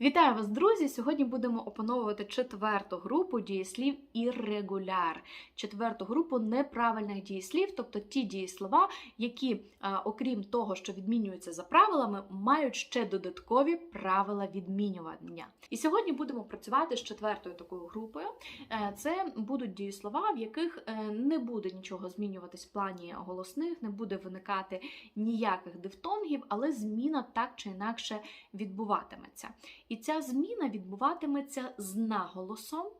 Вітаю вас, друзі! Сьогодні будемо опановувати четверту групу дієслів іррегуляр, четверту групу неправильних дієслів, тобто ті дієслова, які, окрім того, що відмінюються за правилами, мають ще додаткові правила відмінювання. І сьогодні будемо працювати з четвертою такою групою. Е, Це будуть дієслова, в яких е, не буде нічого змінюватись в плані голосних, не буде виникати ніяких дифтонгів, але зміна так чи інакше відбуватиметься. І ця зміна відбуватиметься з наголосом,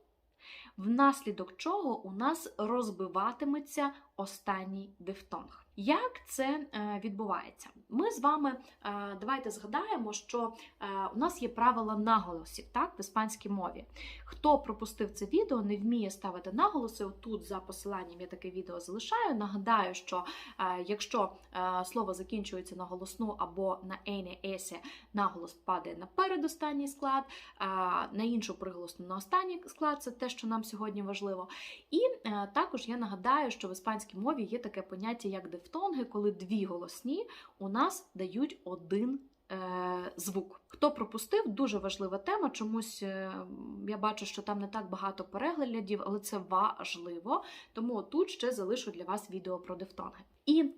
внаслідок чого у нас розбиватиметься останній дифтонг. Як це е, відбувається? Ми з вами е, давайте згадаємо, що е, у нас є правила наголосів так, в іспанській мові. Хто пропустив це відео, не вміє ставити наголоси, отут за посиланням я таке відео залишаю. Нагадаю, що якщо слово закінчується на голосну або на ейне есе, наголос падає на передостанній склад, на іншу приголосну на останній склад це те, що нам сьогодні важливо. І також я нагадаю, що в іспанській мові є таке поняття як дифтонги, коли дві голосні у нас дають один. е, Звук. Хто пропустив, дуже важлива тема. Чомусь е, я бачу, що там не так багато переглядів, але це важливо. Тому тут ще залишу для вас відео про дифтонги. І е,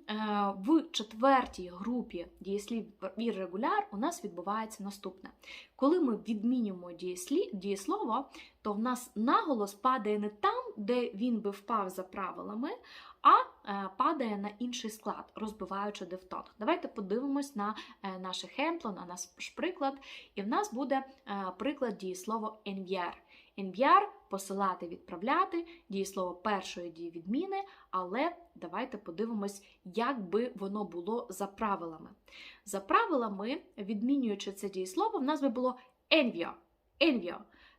в четвертій групі дієслів іррегуляр у нас відбувається наступне. Коли ми відмінюємо дієслі, дієслово, то в нас наголос падає не там, де він би впав за правилами, а е, падає на інший склад, розбиваючи дифтонг. Давайте подивимось на е, наше хемпло, на наш приклад. І в нас буде е, приклад дієслова enviar. Enviar – посилати, відправляти, дієслово першої дії відміни, але давайте подивимось, як би воно було за правилами. За правилами, відмінюючи це дієслово, в нас би було envio. envio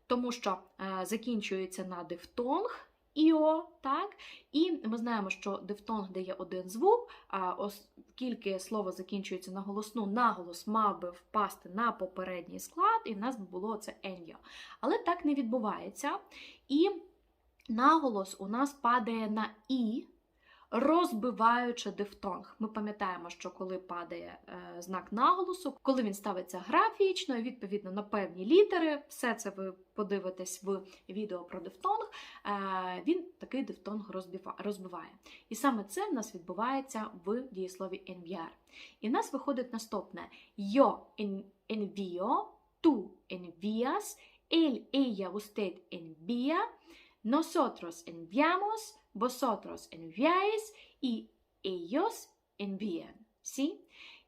тому що закінчується на дифтонг. Іо, так? І ми знаємо, що дифтонг дає один звук, а оскільки слово закінчується на голосну, наголос мав би впасти на попередній склад, і в нас було це еньо. Але так не відбувається. І наголос у нас падає на і, розбиваючи дифтонг. Ми пам'ятаємо, що коли падає е, знак наголосу, коли він ставиться графічно, відповідно на певні літери, все це ви подивитесь в відео про дифтонг, е, він такий дифтонг розбива- розбиває. І саме це в нас відбувається в дієслові enviar. І в нас виходить наступне: Yo en- envío, tú envías, él, ella, usted envía, nosotros enviamos, vosotros enviáis y ellos envían. ¿Sí?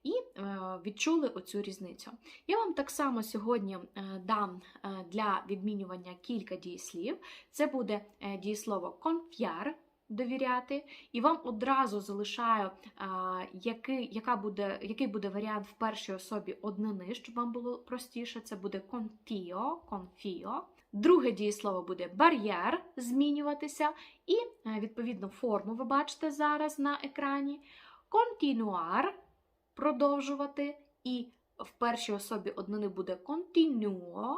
І е, відчули оцю різницю. Я вам так само сьогодні е, дам е, для відмінювання кілька дієслів. Це буде дієслово confiar, довіряти, і вам одразу залишаю, який, яка буде, який буде варіант в першій особі однини, щоб вам було простіше. Це буде confio, confio. Друге дієслово буде бар'єр змінюватися, і е, відповідно форму ви бачите зараз на екрані. Континуар продовжувати, і в першій особі однини буде continuo,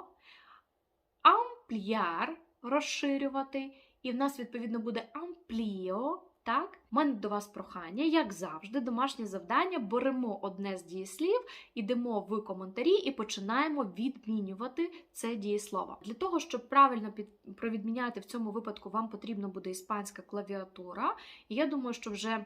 Ампліар розширювати, і в нас відповідно буде amplio. Так, У мене до вас прохання, як завжди, домашнє завдання. Беремо одне з дієслів, ідемо в коментарі і починаємо відмінювати це дієслово. Для того, щоб правильно під, провідміняти в цьому випадку, вам потрібна буде іспанська клавіатура. І я думаю, що вже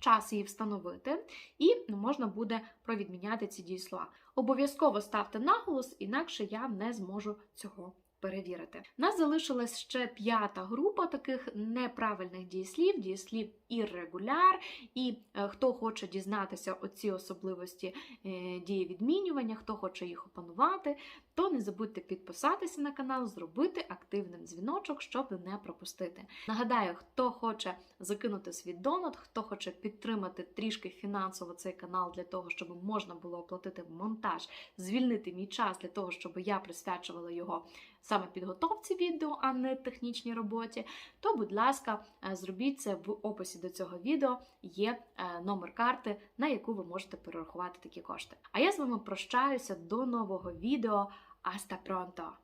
час її встановити, і можна буде провідміняти ці дієслова. Обов'язково ставте наголос, інакше я не зможу цього перевірити. У нас залишилась ще п'ята група таких неправильних дієслів, дієслів іррегуляр. І е, хто хоче дізнатися оці особливості е, дії відмінювання, хто хоче їх опанувати, то не забудьте підписатися на канал, зробити активним дзвіночок, щоб не пропустити. Нагадаю, хто хоче закинути свій донат, хто хоче підтримати трішки фінансово цей канал для того, щоб можна було оплатити монтаж, звільнити мій час для того, щоб я присвячувала його саме підготовці відео, а не технічній роботі, то, будь ласка, е, зробіть це в описі до цього відео. Є е, номер карти, на яку ви можете перерахувати такі кошти. А я з вами прощаюся до нового відео. Аста pronto!